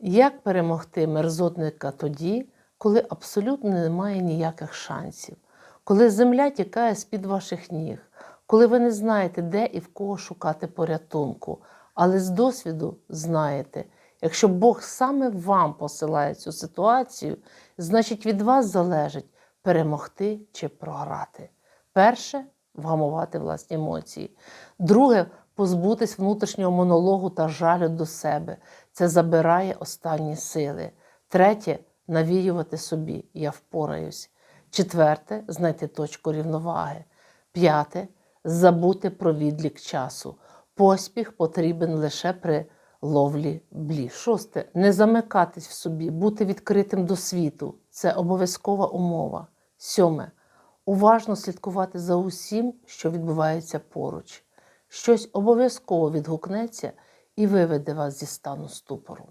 Як перемогти мерзотника тоді, коли абсолютно немає ніяких шансів, коли земля тікає з-під ваших ніг, коли ви не знаєте, де і в кого шукати порятунку, але з досвіду знаєте, якщо Бог саме вам посилає цю ситуацію, значить від вас залежить перемогти чи програти. Перше вгамувати власні емоції. Друге позбутись внутрішнього монологу та жалю до себе. Це забирає останні сили. Третє навіювати собі я впораюсь. Четверте знайти точку рівноваги. П'яте забути про відлік часу. Поспіх потрібен лише при ловлі блі. Шосте не замикатись в собі, бути відкритим до світу. Це обов'язкова умова. Сьоме уважно слідкувати за усім, що відбувається поруч. Щось обов'язково відгукнеться і виведе вас зі стану ступору.